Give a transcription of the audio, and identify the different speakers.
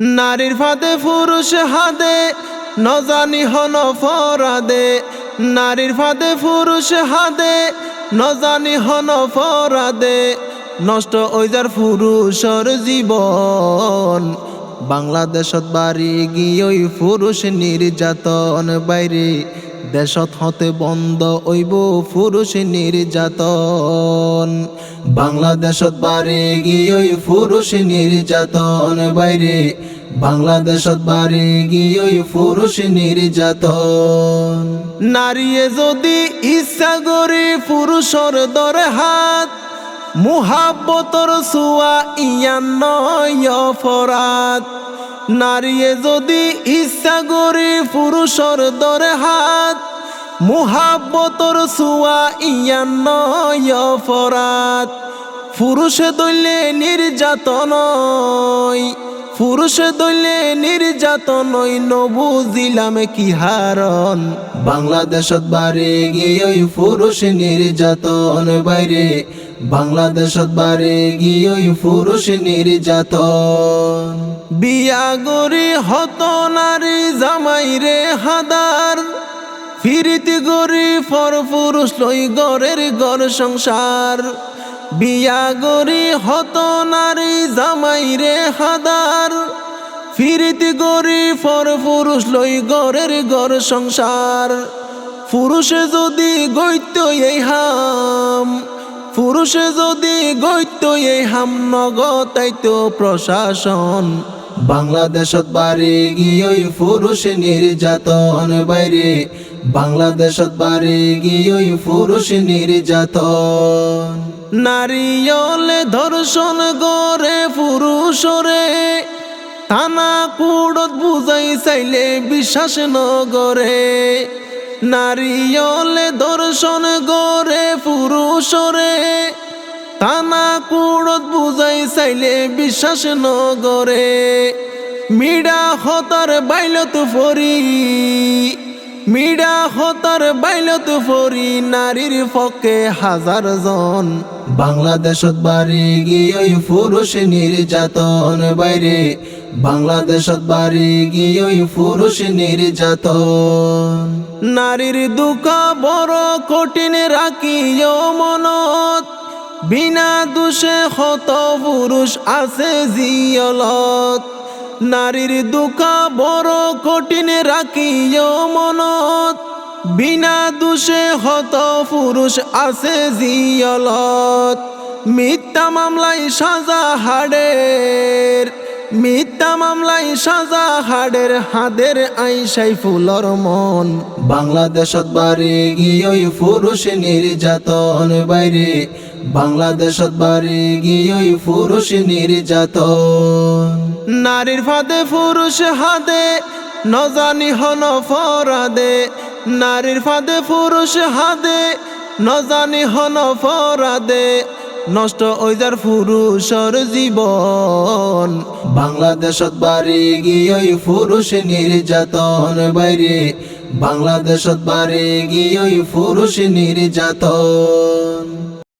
Speaker 1: নারীর ফাঁদে, পুরুষ হাদে নজানি হন ফরাদে। নারীর ফাঁদে, পুরুষ হাদে নজানি হন ফরাদে। নষ্ট ওইজার পুরুষর জীবন। বাংলাদেশত বাড়ি গিয়ে পুরুষ নির্যাতন বাইরে দেশত হতে বন্ধ ওইব পুরুষ নির্যাতন। বাংলাদেশত বাড়ি গিয়ে পুরুষ নির্যাতন বাইরে। বাংলাদেশত বাড়ি গিয়ে পুরুষ নির্যাতন। নারীয়ে যদি ইচ্ছা করি পুরুষর দরে হাত মুহাব্বতর সুয়া ইয়ান নয় অপরাধ। নারীয়ে যদি ইচ্ছা করি পুরুষর দরে হাত মুহাব্বতর সুয়া ইয়ান নয় অপরাধ। পুরুষে দৈলে নির্যাতনই পুরুষে দৈলে নির্যাতনই নবুজিলাম কি হারণ? বাংলাদেশত বাড়ি গিয়ে ওই পুরুষ নির্যাতন বাইরে। বাংলাদেশত বাড়ি গিয়ে ওই পুরুষ নির্যাতন। বিয়া গরি হত নারী জামাই রে হাদার। ফিরিতি গরি ফর পুরুষ লই গরের গর সংসার। বিয়া গরি হত নারী জামাই রে হাদার। ফিরিতি গরি ফর পুরুষ লই গরের গর সংসার। পুরুষে যদি গৈত্য এই হাম, পুরুষে যদি গৈত্য এই হাম নগতাইতো প্রশাসন। বাংলাদেশত বাড়ি গিয়ে পুরুষ নির্যাতন বাইরে। বাংলাদেশত বাড়ি গিয়ে পুরুষ নির্যাতন। নারীয়লে ধর্ষণ গরে পুরুষরে। থানা কুড়ত বুঝাই চাইলে বিশ্বাস নগরে। নারীয়লে দর্শন গরে পুরুষরে। থানা কুড়ত বুঝাই চাইলে বিশ্বাস নগরে। মিডা হতার বাইলত ফরি। মিডা হতার বাইলত ফরি নারীর পক্ষে হাজার জন। বাংলাদেশত বাড়ি গিয়ে পুরুষ নির্যাতন বাইরে। বাংলাদেশত বাড়ি গিয়ে পুরুষ নির্যাতন। নারীর দুঃখ বড় কঠিন রাখিও মনত। বিনা দোষে হত পুরুষ আছে জিয়লত। নারীর দুঃখ বড় কঠিন, রাখিও মনত। বিনা দোষে হত পুরুষ আছে জিয়লত। মিথ্যা মামলায় সাজা হাড়ের মিথ্যা মামলায় সাজা হাড়ের হাদের আইসাই ফুলর মন। বাংলাদেশত বাড়ি গিয়ে পুরুষ নির্যাতন বাইরে। বাংলাদেশত বাড়ি গিয়ে পুরুষ নির্যাতন। নারীর ফাঁদে পুরুষ হাদে নজানি হন ফরাদে। নারীর ফাঁদে পুরুষ হাদে নজানি হন ফরাদে। নষ্ট ওইদার পুরুষর জীবন। বাংলাদেশত বাড়ি গিয়ে পুরুষ নির্যাতন বাইরে। বাংলাদেশত বাড়ি গিয়ে পুরুষ নির্যাতন।